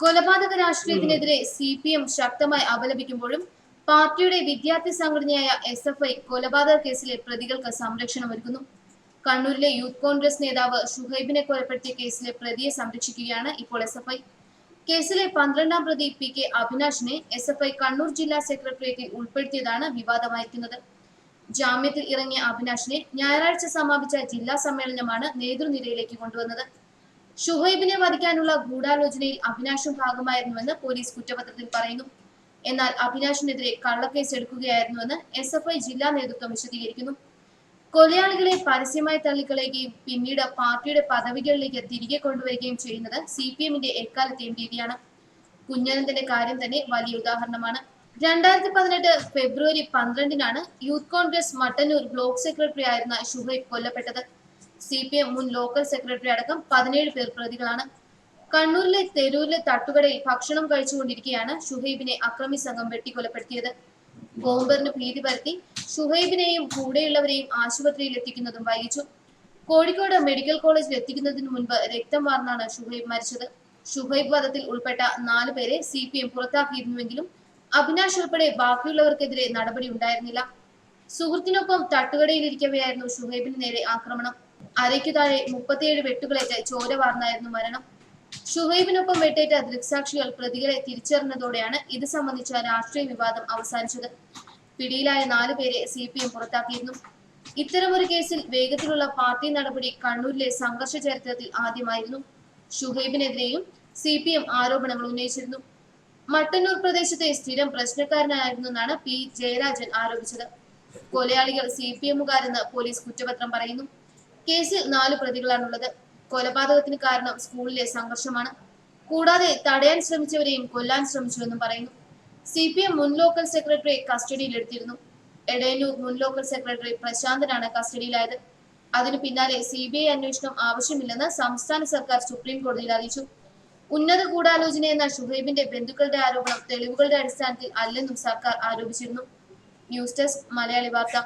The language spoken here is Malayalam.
കൊലപാതക രാഷ്ട്രീയത്തിനെതിരെ സി പി എം ശക്തമായി അപലപിക്കുമ്പോഴും പാർട്ടിയുടെ വിദ്യാർത്ഥി സംഘടനയായ എസ് എഫ് ഐ കൊലപാതക കേസിലെ പ്രതികൾക്ക് സംരക്ഷണം ഒരുക്കുന്നു. കണ്ണൂരിലെ യൂത്ത് കോൺഗ്രസ് നേതാവ് ഷുഹൈബിനെ കൊലപ്പെടുത്തിയ കേസിലെ പ്രതിയെ സംരക്ഷിക്കുകയാണ് ഇപ്പോൾ എസ് എഫ് ഐ. കേസിലെ പന്ത്രണ്ടാം പ്രതി പി കെ അഭിനാഷിനെ എസ് എഫ് ഐ കണ്ണൂർ ജില്ലാ സെക്രട്ടേറിയറ്റിൽ ഉൾപ്പെടുത്തിയതാണ് വിവാദമായിരിക്കുന്നത് ജാമ്യത്തിൽ ഇറങ്ങിയ അഭിനാഷിനെ ഞായറാഴ്ച സമാപിച്ച ജില്ലാ സമ്മേളനമാണ് നേതൃനിരയിലേക്ക് കൊണ്ടുവന്നത്. ഷുഹൈബിനെ വധിക്കാനുള്ള ഗൂഢാലോചനയിൽ അഭിനാഷും ഭാഗമായിരുന്നുവെന്ന് പോലീസ് കുറ്റപത്രത്തിൽ പറയുന്നു. എന്നാൽ അഭിനാഷിനെതിരെ കള്ളക്കേസ് എടുക്കുകയായിരുന്നുവെന്ന് എസ് എഫ് ഐ ജില്ലാ നേതൃത്വം വിശദീകരിക്കുന്നു. കൊലയാളികളെ പരസ്യമായി തള്ളിക്കളയുകയും പിന്നീട് പാർട്ടിയുടെ പദവികളിലേക്ക് തിരികെ കൊണ്ടുവരികയും ചെയ്യുന്നത് സി പി എമ്മിന്റെ എക്കാലത്തെയും രീതിയാണ് കുഞ്ഞനന്തന്റെ കാര്യം തന്നെ വലിയ ഉദാഹരണമാണ്. രണ്ടായിരത്തി പതിനെട്ട് ഫെബ്രുവരി പന്ത്രണ്ടിനാണ് youth congress Mattannur block secretary ആയിരുന്ന ഷുഹൈബ് കൊല്ലപ്പെട്ടത്. സി പി എം മുൻ ലോക്കൽ സെക്രട്ടറി അടക്കം പതിനേഴ് പേർ പ്രതികളാണ്. കണ്ണൂരിലെ തെരൂരിലെ തട്ടുകടയിൽ ഭക്ഷണം കഴിച്ചുകൊണ്ടിരിക്കെയാണ് ഷുഹൈബിനെ അക്രമി സംഘം വെട്ടിക്കൊലപ്പെടുത്തിയത്. ബോംബറിന് ഭീതി പരത്തി ഷുഹൈബിനെയും കൂടെയുള്ളവരെയും ആശുപത്രിയിൽ എത്തിക്കുന്നതും വൈകിച്ചു. കോഴിക്കോട് മെഡിക്കൽ കോളേജിൽ എത്തിക്കുന്നതിന് മുൻപ് രക്തം വാർന്നാണ് ഷുഹൈബ് മരിച്ചത്. ഷുഹൈബ് വധത്തിൽ ഉൾപ്പെട്ട നാല് പേരെ സി പി എം പുറത്താക്കിയിരുന്നുവെങ്കിലും അഭിനാഷ് ഉൾപ്പെടെ ബാക്കിയുള്ളവർക്കെതിരെ നടപടി ഉണ്ടായിരുന്നില്ല. സുഹൃത്തിനൊപ്പം തട്ടുകടയിലിരിക്കവെയായിരുന്നു ഷുഹൈബിന് നേരെ ആക്രമണം. അരയ്ക്കു താഴെ മുപ്പത്തിയേഴ് വെട്ടുകളേറ്റ് ചോര വാർന്നായിരുന്നു മരണം. ഷുഹൈബിനൊപ്പം വെട്ടേറ്റ ദൃക്സാക്ഷികൾ പ്രതികളെ തിരിച്ചറിഞ്ഞതോടെയാണ് ഇത് സംബന്ധിച്ച രാഷ്ട്രീയ വിവാദം അവസാനിച്ചത്. പിടിയിലായ നാലു പേരെ സി പി എം പുറത്താക്കിയിരുന്നു. ഇത്തരമൊരു കേസിൽ വേഗത്തിലുള്ള പാർട്ടി നടപടി കണ്ണൂരിലെ സംഘർഷ ചരിത്രത്തിൽ ആദ്യമായിരുന്നു. ഷുഹൈബിനെതിരെയും സി പി എം ആരോപണങ്ങൾ ഉന്നയിച്ചിരുന്നു. മട്ടന്നൂർ പ്രദേശത്തെ സ്ഥിരം പ്രശ്നക്കാരനായിരുന്നെന്നാണ് പി ജയരാജൻ ആരോപിച്ചത്. കൊലയാളികൾ സി പി എമ്മുകാരെന്ന് പോലീസ് കുറ്റപത്രം പറയുന്നു. കേസിൽ നാല് പ്രതികളാണുള്ളത്. കൊലപാതകത്തിന് കാരണം സ്കൂളിലെ സംഘർഷമാണ്. കൂടാതെ തടയാൻ ശ്രമിച്ചവരെയും കൊല്ലാൻ ശ്രമിച്ചുവെന്നും പറയുന്നു. സി പി എം മുൻ ലോക്കൽ സെക്രട്ടറി കസ്റ്റഡിയിലെടുത്തിരുന്നു എടയന്നൂർ മുൻ ലോക്കൽ സെക്രട്ടറി പ്രശാന്തനാണ് കസ്റ്റഡിയിലായത്. അതിനു പിന്നാലെ സി ബി ഐ അന്വേഷണം ആവശ്യമില്ലെന്ന് സംസ്ഥാന സർക്കാർ സുപ്രീം കോടതിയിൽ അറിയിച്ചു. ഉന്നത ഗൂഢാലോചന എന്ന ഷുഹൈബിന്റെ ബന്ധുക്കളുടെ ആരോപണം തെളിവുകളുടെ അടിസ്ഥാനത്തിൽ അല്ലെന്നും സർക്കാർ ആരോപിച്ചിരുന്നു. ന്യൂസ് ഡെസ്ക് മലയാളി വാർത്ത.